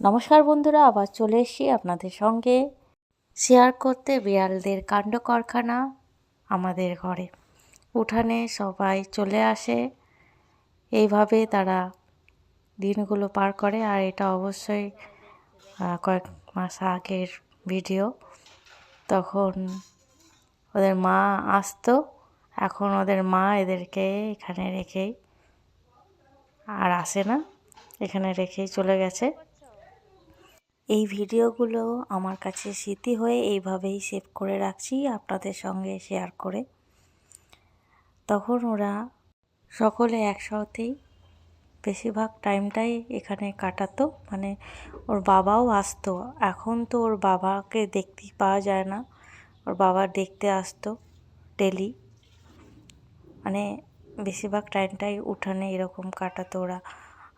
নমস্কার বন্ধুরা, আবার চলে এসেছি আপনাদের সঙ্গে শেয়ার করতে বিড়ালদের কাণ্ড কারখানা আমাদের ঘরে। উঠানে সবাই চলে আসে, এইভাবে তারা দিনগুলো পার করে, আর এটা অবশ্যই কয়েক মাস আগের ভিডিও। তখন ওদের মা আসতো, এখন ওদের মা এদেরকে এখানে রেখেই আর আসে না, এখানে রেখেই চলে গেছে। এই ভিডিওগুলো আমার কাছে স্মৃতি হয়ে এইভাবেই সেভ করে রাখছি আপনাদের সঙ্গে শেয়ার করে। তখন ওরা সকলে একসাথেই বেশিরভাগ টাইমটাই এখানে কাটাতো। মানে ওর বাবাও আসতো। এখন তো ওর বাবাকে দেখতেই পাওয়া যায় না। ওর বাবা দেখতে আসতো ডেলি মানে বেশিরভাগ টাইমটাই উঠানে এরকম কাটাতো ওরা।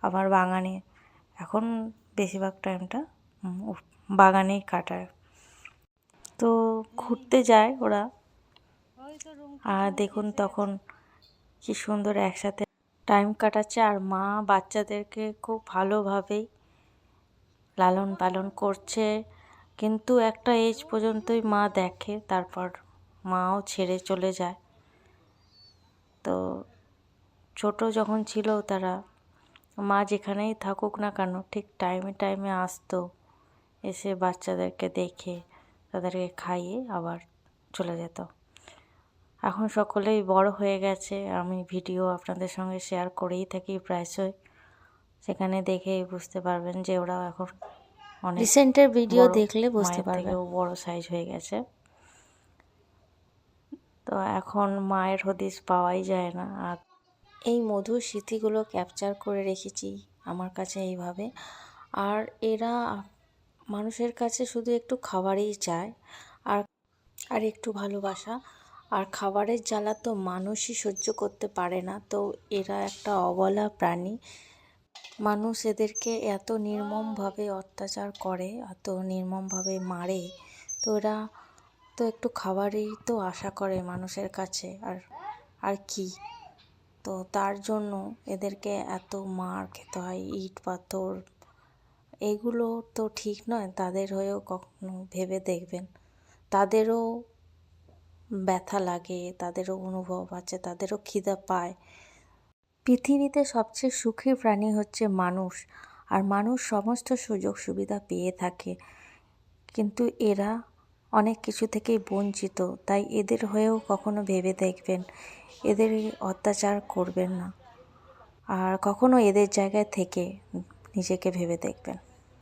আবার বাগানে। এখন বেশিরভাগ টাইমটা বাগানেই কাটায়। তো ঘুরতে যায় ওরা। আর দেখুন তখন কি সুন্দর একসাথে টাইম কাটাচ্ছে। আর মা বাচ্চাদেরকে খুব ভালোভাবেই লালন পালন করছে। কিন্তু একটা এজ পর্যন্তই মা দেখে, তারপর মাও ছেড়ে চলে যায়। তো ছোট যখন ছিল তারা, মা যেখানেই থাকুক না কেন, ঠিক টাইমে টাইমে আসতো। এসে বাচ্চাদেরকে দেখে তাদেরকে খাইয়ে আবার চলে যেত। এখন সকলেই বড় হয়ে গেছে। আমি ভিডিও আপনাদের সঙ্গে শেয়ার করেই থাকি প্রায়শই। সেখানে দেখেই বুঝতে পারবেন যে ওরা এখন অনেক রিসেন্টের ভিডিও দেখলে বুঝতে পারবেন। থেকেও বড় সাইজ হয়ে গেছে। তো এখন মায়ের হদিস পাওয়াই যায় না। আর এই মধুর স্মৃতিগুলো ক্যাপচার করে রেখেছি আমার কাছে এইভাবে। আর এরা মানুষের কাছে শুধু একটু খাবারই চায় আর আর একটু ভালোবাসা। আর খাবারের জ্বালা তো মানুষই সহ্য করতে পারে না। তো এরা একটা অবলা প্রাণী। মানুষ এদেরকে এত নির্মমভাবে অত্যাচার করে, এত নির্মমভাবে মারে। তো এরা তো একটু খাবারই তো আশা করে মানুষের কাছে। আর আর কি? তো তার জন্য এদেরকে এত মার খেতে হয়, ইট পাথর এগুলো তো ঠিক নয়, তাদের হয়েও কখনো ভেবে দেখবেন। তাদেরও ব্যথা লাগে, তাদেরও অনুভব আছে, তাদেরও খিদা পায়। পৃথিবীতে সবচেয়ে সুখী প্রাণী হচ্ছে মানুষ, আর মানুষ সমস্ত সুযোগ সুবিধা পেয়ে থাকে। কিন্তু এরা অনেক কিছু থেকেই বঞ্চিত, তাই এদের হয়েও কখনো ভেবে দেখবেন, এদের অত্যাচার করবেন না। আর কখনো এদের জায়গায় থেকে নিজেকে ভেবে দেখবেন।